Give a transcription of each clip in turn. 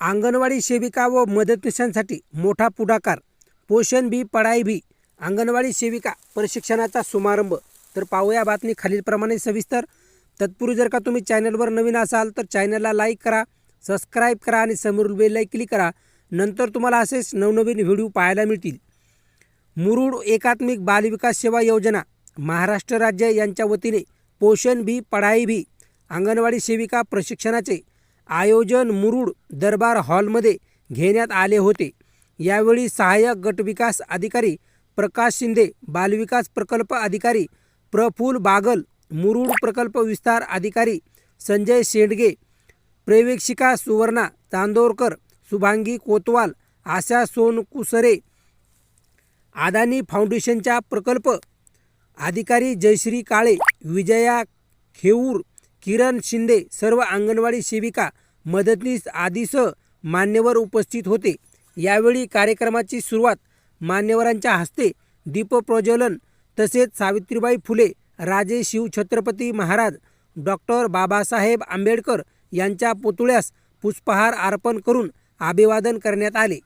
अंगणवाडी सेविका व मदतनीसांसाठी मोठा पुढाकार. पोषण बी पढाई बी अंगणवाडी सेविका प्रशिक्षणाचा शुभारंभ तर पाहूया बातमी खालीलप्रमाणे सविस्तर. तत्पूर्वी जर का तुम्ही चॅनलवर नवीन असाल तर चॅनलला लाईक करा सबस्क्राईब करा आणि समोर बेलला क्लिक करा. नंतर तुम्हाला असेच नवनवीन व्हिडिओ पाहायला मिळतील. मुरुड एकात्मिक बालविकास सेवा योजना महाराष्ट्र राज्य यांच्या वतीने पोषण बी पढाई बी अंगणवाडी सेविका प्रशिक्षणाचे आयोजन मुरुड दरबार हॉलमध्ये घेण्यात आले होते. यावेळी सहाय्यक गटविकास अधिकारी प्रकाश शिंदे बालविकास प्रकल्प अधिकारी प्रफुल बागल मुरुड प्रकल्प विस्तार अधिकारी संजय शेंडगे प्रेवेक्षिका सुवर्णा चांदोरकर शुभांगी कोतवाल आशा सोनकुसरे अदानी फाउंडेशनच्या प्रकल्प अधिकारी जयश्री काळे विजया खेऊर किरण शिंदे सर्व अंगणवाडी सेविका मदतनीस आदीसह मान्यवर उपस्थित होते. यावेळी कार्यक्रमाची सुरुवात मान्यवरांच्या हस्ते दीपप्रज्वलन तसेच सावित्रीबाई फुले राजे शिवछत्रपती महाराज डॉक्टर बाबासाहेब आंबेडकर यांच्या पुतळ्यास पुष्पहार अर्पण करून अभिवादन करण्यात आले.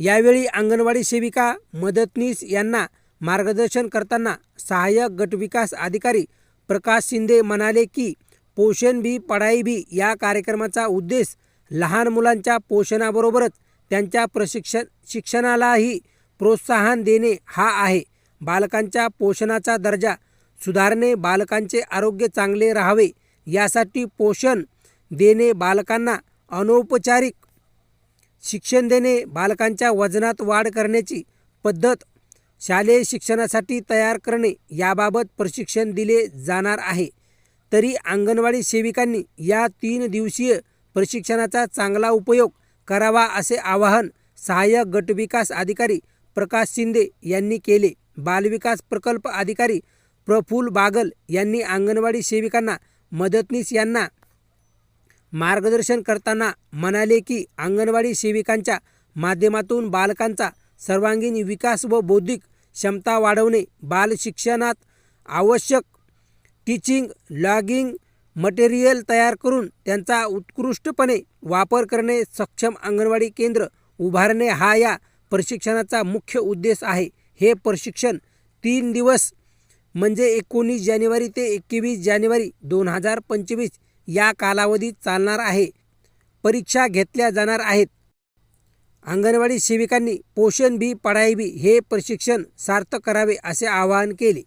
यावेळी अंगणवाडी सेविका मदतनीस यांना मार्गदर्शन करताना सहाय्यक गटविकास अधिकारी प्रकाश शिंदे म्हणाले की पोषण भी पढाई बी या कार्यक्रमाचा उद्देश लहान मुलांच्या पोषणाबरोबरच त्यांच्या प्रशिक्षण शिक्षणालाही प्रोत्साहन देणे हा आहे. बालकांच्या पोषणाचा दर्जा सुधारणे बालकांचे आरोग्य चांगले राहावे यासाठी पोषण देणे बालकांना अनौपचारिक शिक्षण देणे बालकांच्या वजनात वाढ करण्याची पद्धत शालेय शिक्षणासाठी तयार करणे याबाबत प्रशिक्षण दिले जाणार आहे. तरी अंगणवाडी सेविकांनी या तीन दिवसीय प्रशिक्षणाचा चांगला उपयोग करावा असे आवाहन सहाय्यक गटविकास अधिकारी प्रकाश शिंदे यांनी केले. बालविकास प्रकल्प अधिकारी प्रफुल बागल यांनी अंगणवाडी सेविकांना मदतनीस यांना मार्गदर्शन करताना म्हणाले की अंगणवाडी सेविकांच्या माध्यमातून बालकांचा सर्वांगीण विकास व बौद्धिक क्षमता वाढवणे बालशिक्षणात आवश्यक टीचिंग लॉगिंग मटेरियल तयार करून त्यांचा उत्कृष्टपणे वापर करणे सक्षम अंगणवाडी केंद्र उभारणे हा या प्रशिक्षणाचा मुख्य उद्देश आहे. हे प्रशिक्षण तीन दिवस म्हणजे एकोणीस जानेवारी ते एकवीस जानेवारी दोन हजार पंचवीस या कालावधीत चालणार आहे. परीक्षा घेतल्या जाणार आहेत. अंगणवाडी सेविकांनी पोषण बी पढाई बी हे प्रशिक्षण सार्थ करावे असे आवाहन केले.